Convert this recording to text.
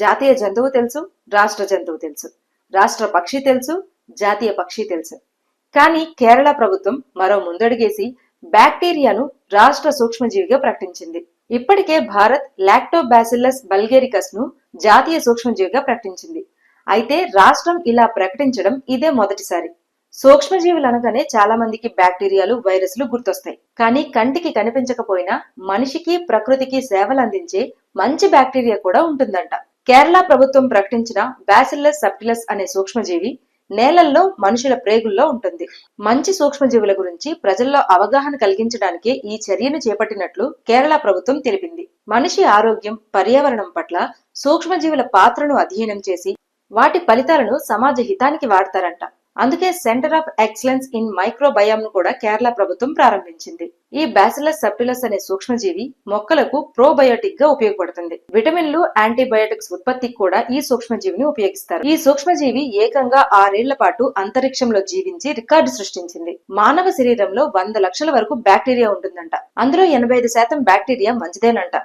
జాతీయ జంతువు తెలుసు రాష్ట్ర జంతువు తెలుసు. రాష్ట్ర పక్షి తెలుసు జాతీయ పక్షి తెలుసు. కానీ కేరళ ప్రభుత్వం మరో ముందడుగేసి బ్యాక్టీరియాను రాష్ట్ర సూక్ష్మజీవిగా ప్రకటించింది. ఇప్పటికే భారత్ లాక్టోబాసిల్లస్ బల్గేరికస్ను జాతీయ సూక్ష్మజీవిగా ప్రకటించింది. అయితే రాష్ట్రం ఇలా ప్రకటించడం ఇదే మొదటిసారి. సూక్ష్మజీవులు అనగానే చాలా మందికి బ్యాక్టీరియాలు వైరస్లు గుర్తొస్తాయి. కానీ కంటికి కనిపించకపోయినా మనిషికి ప్రకృతికి సేవలు అందించే మంచి బ్యాక్టీరియా కూడా ఉంటుందంట. కేరళ ప్రభుత్వం ప్రకటించిన బ్యాసిల్లస్ సబ్టిలస్ అనే సూక్ష్మజీవి నేలల్లో మనుషుల ప్రేగుల్లో ఉంటుంది. మంచి సూక్ష్మజీవుల గురించి ప్రజల్లో అవగాహన కలిగించడానికి ఈ చర్యను చేపట్టినట్లు కేరళ ప్రభుత్వం తెలిపింది. మనిషి ఆరోగ్యం పర్యావరణం పట్ల సూక్ష్మజీవుల పాత్రను అధ్యయనం చేసి వాటి ఫలితాలను సమాజ హితానికి వాడతారంట. అందుకే సెంటర్ ఆఫ్ ఎక్సలెన్స్ ఇన్ మైక్రోబయామ్ను కూడా కేరళ ప్రభుత్వం ప్రారంభించింది. ఈ బ్యాసిలస్ సబ్టిలస్ అనే సూక్ష్మజీవి మొక్కలకు ప్రోబయోటిక్గా ఉపయోగపడుతుంది. విటమిన్లు యాంటీబయోటిక్స్ ఉత్పత్తికి కూడా ఈ సూక్ష్మజీవిని ఉపయోగిస్తారు. ఈ సూక్ష్మజీవి ఏకంగా ఆరేళ్ళ పాటు అంతరిక్షంలో జీవించి రికార్డు సృష్టించింది. మానవ శరీరంలో వంద లక్షల వరకు బ్యాక్టీరియా ఉంటుందంట. అందులో ఎనభై ఐదు శాతం బ్యాక్టీరియా మంచిదేనంట.